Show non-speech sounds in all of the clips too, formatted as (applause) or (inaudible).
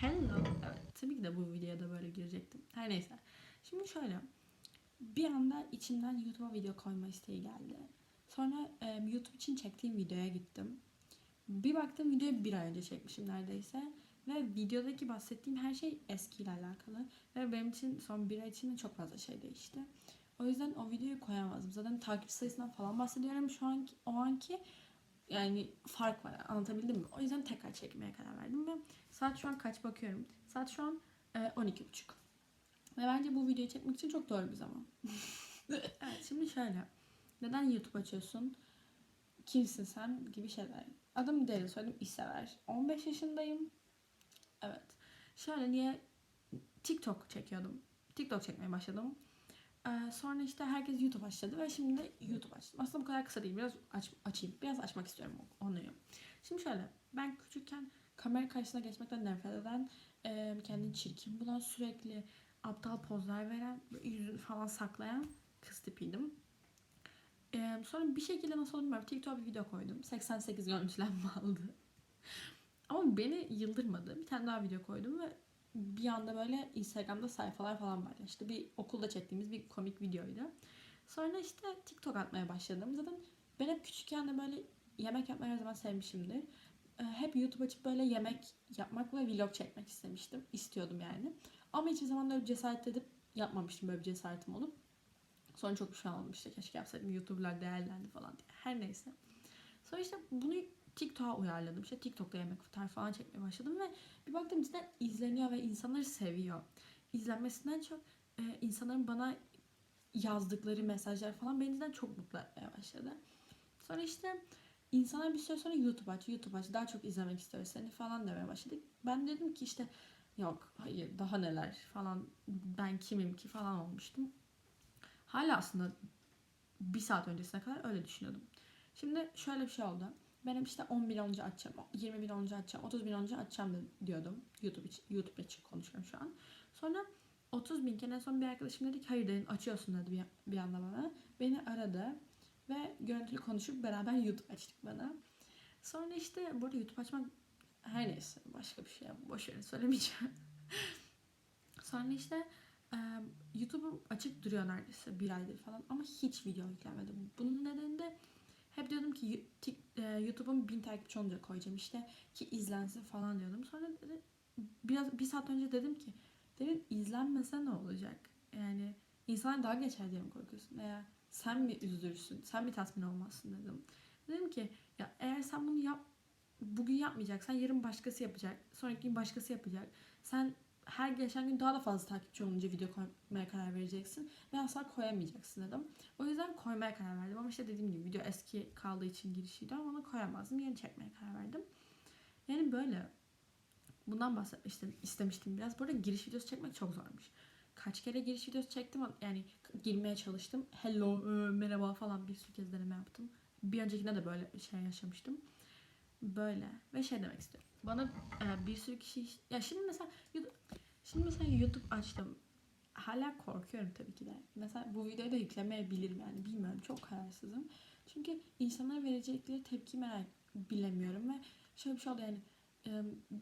Hello. Evet tabii ki de bu videoya da böyle girecektim. Her neyse. Şimdi şöyle. Bir anda içimden YouTube'a video koyma isteği geldi. Sonra e, YouTube için çektiğim videoya gittim. Bir baktım videoyu bir ay önce çekmişim neredeyse. Ve videodaki bahsettiğim her şey eskiyle alakalı. Ve benim için son bir ay içinde çok fazla şey değişti. O yüzden o videoyu koyamazdım. Zaten takip sayısından falan bahsediyorum şu anki o anki yani fark var anlatabildim mi? O yüzden tekrar çekmeye karar verdim ve saat şu an kaç bakıyorum. Saat şu an e, 12.30. Ve bence bu videoyu çekmek için çok doğru bir zaman. (laughs) evet şimdi şöyle. Neden YouTube açıyorsun? Kimsin sen? Gibi şeyler. Adım değil söyledim İsever. 15 yaşındayım. Evet. Şöyle niye TikTok çekiyordum. TikTok çekmeye başladım. Ee, sonra işte herkes YouTube açtı ve şimdi de YouTube açtım. Aslında bu kadar kısa değil. Biraz aç, açayım. Biraz açmak istiyorum onu. Şimdi şöyle. Ben küçükken kamera karşısına geçmekten nefret eden, e, kendini çirkin bulan, sürekli aptal pozlar veren, yüzünü falan saklayan kız tipiydim. Ee, sonra bir şekilde nasıl bilmiyorum. TikTok'a bir video koydum. 88 görüntülenme (laughs) aldı. Ama beni yıldırmadı. Bir tane daha video koydum ve bir anda böyle Instagram'da sayfalar falan paylaştı. Bir okulda çektiğimiz bir komik videoydu. Sonra işte TikTok atmaya başladım. Zaten ben hep küçükken de böyle yemek yapmayı her zaman sevmişimdir. Ee, Hep YouTube açıp böyle yemek yapmak ve vlog çekmek istemiştim. İstiyordum yani. Ama hiçbir zaman öyle cesaret edip yapmamıştım böyle bir cesaretim olup. Sonra çok pişman oldum işte keşke yapsaydım YouTube'lar değerlendi falan diye. Her neyse. Sonra işte bunu TikTok'a uyarladım. İşte TikTok'ta yemek tarifi falan çekmeye başladım ve bir baktım cidden izleniyor ve insanları seviyor. İzlenmesinden çok e, insanların bana yazdıkları mesajlar falan beni cidden çok mutlu etmeye başladı. Sonra işte insanlar bir süre sonra YouTube aç, YouTube aç, daha çok izlemek istiyoruz seni falan demeye başladık. Ben dedim ki işte yok hayır daha neler falan ben kimim ki falan olmuştum. Hala aslında bir saat öncesine kadar öyle düşünüyordum. Şimdi şöyle bir şey oldu. Benim işte 10 bin olunca açacağım, 20 bin olunca açacağım, 30 bin olunca açacağım diyordum. YouTube için, YouTube için konuşuyorum şu an. Sonra 30 bin kere en son bir arkadaşım dedi ki hayır dedin açıyorsun dedi bir, bir anda bana. Beni aradı ve görüntülü konuşup beraber YouTube açtık bana. Sonra işte burada YouTube açmak her neyse başka bir şey boş verin söylemeyeceğim. (laughs) Sonra işte e, YouTube'um açık duruyor neredeyse bir aydır falan ama hiç video yüklemedim. Bunun nedeni de hep diyordum ki e, YouTube'um bin takipçi olunca koyacağım işte ki izlensin falan diyordum. Sonra dedi, biraz bir saat önce dedim ki dedim izlenmese ne olacak? Yani insanlar daha geçer diye mi korkuyorsun? Veya sen mi üzülürsün? Sen mi tatmin olmazsın dedim. Dedim ki ya eğer sen bunu yap bugün yapmayacaksan yarın başkası yapacak. Sonraki gün başkası yapacak. Sen her geçen gün daha da fazla takipçi olunca video koymaya karar vereceksin ve asla koyamayacaksın dedim. O yüzden koymaya karar verdim ama işte dediğim gibi video eski kaldığı için girişiydi ama onu koyamazdım. Yeni çekmeye karar verdim. Yani böyle. Bundan bahsetmiştim, istemiştim biraz. Bu arada giriş videosu çekmek çok zormuş. Kaç kere giriş videosu çektim yani girmeye çalıştım. Hello, e, merhaba falan bir sürü kez deneme yaptım. Bir öncekinde de böyle bir şey yaşamıştım. Böyle ve şey demek istiyorum. Bana e, bir sürü kişi ya şimdi mesela şimdi mesela YouTube açtım. Hala korkuyorum tabii ki de. Mesela bu videoyu da yüklemeyebilirim yani bilmiyorum çok kararsızım. Çünkü insanlara verecekleri tepki merak bilemiyorum ve şöyle bir şey oldu yani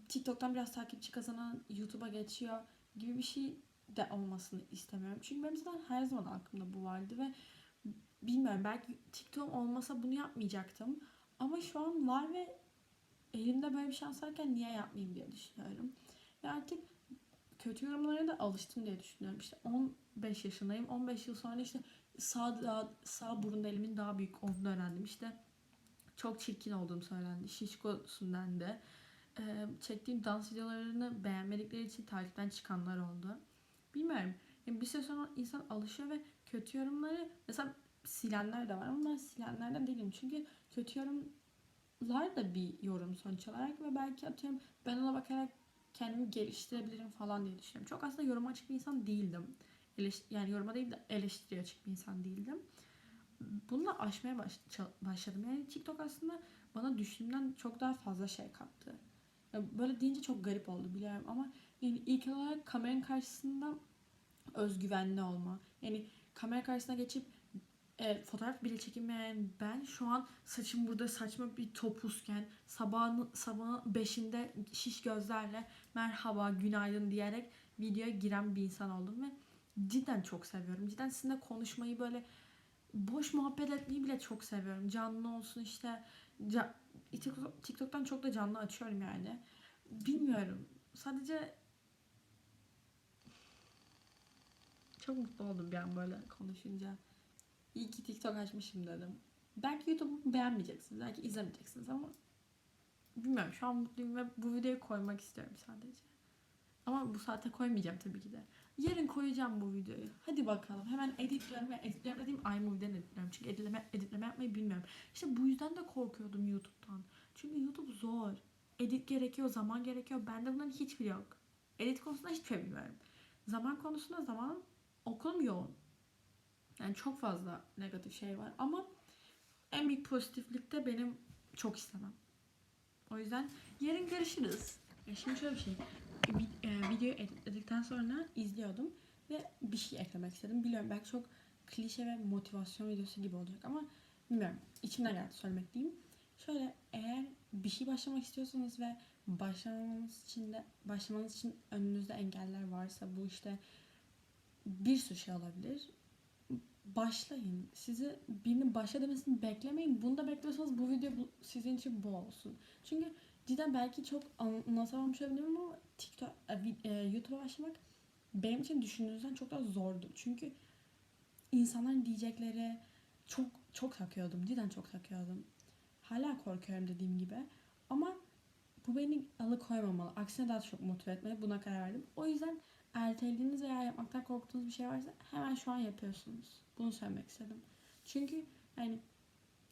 TikTok'tan biraz takipçi kazanan YouTube'a geçiyor gibi bir şey de olmasını istemiyorum. Çünkü benim zaten her zaman aklımda bu vardı ve bilmiyorum belki TikTok olmasa bunu yapmayacaktım. Ama şu an var ve elimde böyle bir şans varken niye yapmayayım diye düşünüyorum. Ve artık kötü yorumlara da alıştım diye düşünüyorum. İşte 15 yaşındayım. 15 yıl sonra işte sağ, daha, sağ burun elimin daha büyük olduğunu öğrendim. İşte çok çirkin olduğum söylendi. Şişkosun dendi. Ee, çektiğim dans videolarını beğenmedikleri için takipten çıkanlar oldu. Bilmiyorum. Yani bir süre sonra insan alışıyor ve kötü yorumları mesela silenler de var ama ben silenlerden değilim. Çünkü kötü yorumlar da bir yorum sonuç olarak ve belki atıyorum ben ona bakarak kendimi geliştirebilirim falan diye düşünüyorum. Çok aslında yoruma açık bir insan değildim. Eleş- yani yoruma değil de eleştiriye açık bir insan değildim. Bununla aşmaya baş- başladım. Yani TikTok aslında bana düşündüğümden çok daha fazla şey kattı. Ya Böyle deyince çok garip oldu biliyorum ama yani ilk olarak kameranın karşısında özgüvenli olma. Yani kamera karşısına geçip e, fotoğraf bile çekinmeyen ben şu an saçım burada saçma bir topuzken sabahın sabahın beşinde şiş gözlerle merhaba günaydın diyerek videoya giren bir insan oldum ve cidden çok seviyorum. Cidden sizinle konuşmayı böyle boş muhabbet etmeyi bile çok seviyorum. Canlı olsun işte ca- TikTok- TikTok'tan çok da canlı açıyorum yani. Bilmiyorum. Sadece çok mutlu oldum bir an böyle konuşunca. İyi ki TikTok açmışım dedim. Belki YouTube'u beğenmeyeceksiniz. Belki izlemeyeceksiniz ama bilmiyorum. Şu an mutluyum ve bu videoyu koymak istiyorum sadece. Ama bu saate koymayacağım tabii ki de. Yarın koyacağım bu videoyu. Hadi bakalım. Hemen editliyorum ve editliyorum dediğim iMovie'den editliyorum. Çünkü editleme, editleme yapmayı bilmiyorum. İşte bu yüzden de korkuyordum YouTube'dan. Çünkü YouTube zor. Edit gerekiyor, zaman gerekiyor. Bende bunların hiçbiri yok. Edit konusunda hiçbir şey bilmiyorum. Zaman konusunda yoğun. Yani çok fazla negatif şey var ama en büyük pozitiflik de benim çok istemem. O yüzden yarın görüşürüz. Ya şimdi şöyle bir şey. E, Videoyu editledikten sonra izliyordum ve bir şey eklemek istedim. Biliyorum belki çok klişe ve motivasyon videosu gibi olacak ama bilmiyorum. İçimden geldi söylemek diyeyim. Şöyle eğer bir şey başlamak istiyorsanız ve başlamanız için de başlamanız için önünüzde engeller varsa bu işte bir sürü şey olabilir. Başlayın. Sizi birinin başla demesini beklemeyin. Bunu da bekliyorsanız bu video sizin için bu olsun. Çünkü cidden belki çok anlatamamış olabilirim ama TikTok, e, e, YouTube'a başlamak benim için düşündüğünüzden çok daha zordu. Çünkü insanların diyecekleri çok çok takıyordum. Cidden çok takıyordum. Hala korkuyorum dediğim gibi. Ama bu beni alıkoymamalı. Aksine daha çok motive etmeli. Buna karar verdim. O yüzden ertelediğiniz veya yapmaktan korktuğunuz bir şey varsa hemen şu an yapıyorsunuz. Bunu söylemek istedim. Çünkü yani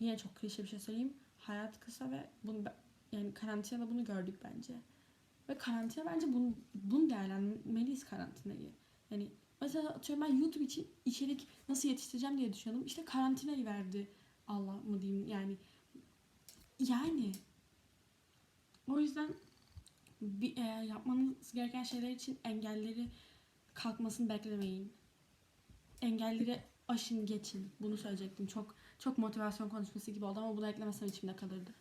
yine çok klişe bir şey söyleyeyim. Hayat kısa ve bunu yani karantinada bunu gördük bence. Ve karantina bence bunu, bunu değerlendirmeliyiz karantinayı. Yani mesela atıyorum ben YouTube için içerik nasıl yetiştireceğim diye düşünüyordum. İşte karantinayı verdi Allah mı diyeyim yani. Yani o yüzden bir, e, yapmanız gereken şeyler için engelleri kalkmasını beklemeyin. Engelleri aşın geçin. Bunu söyleyecektim. Çok çok motivasyon konuşması gibi oldu ama bunu eklemesem içimde kalırdı.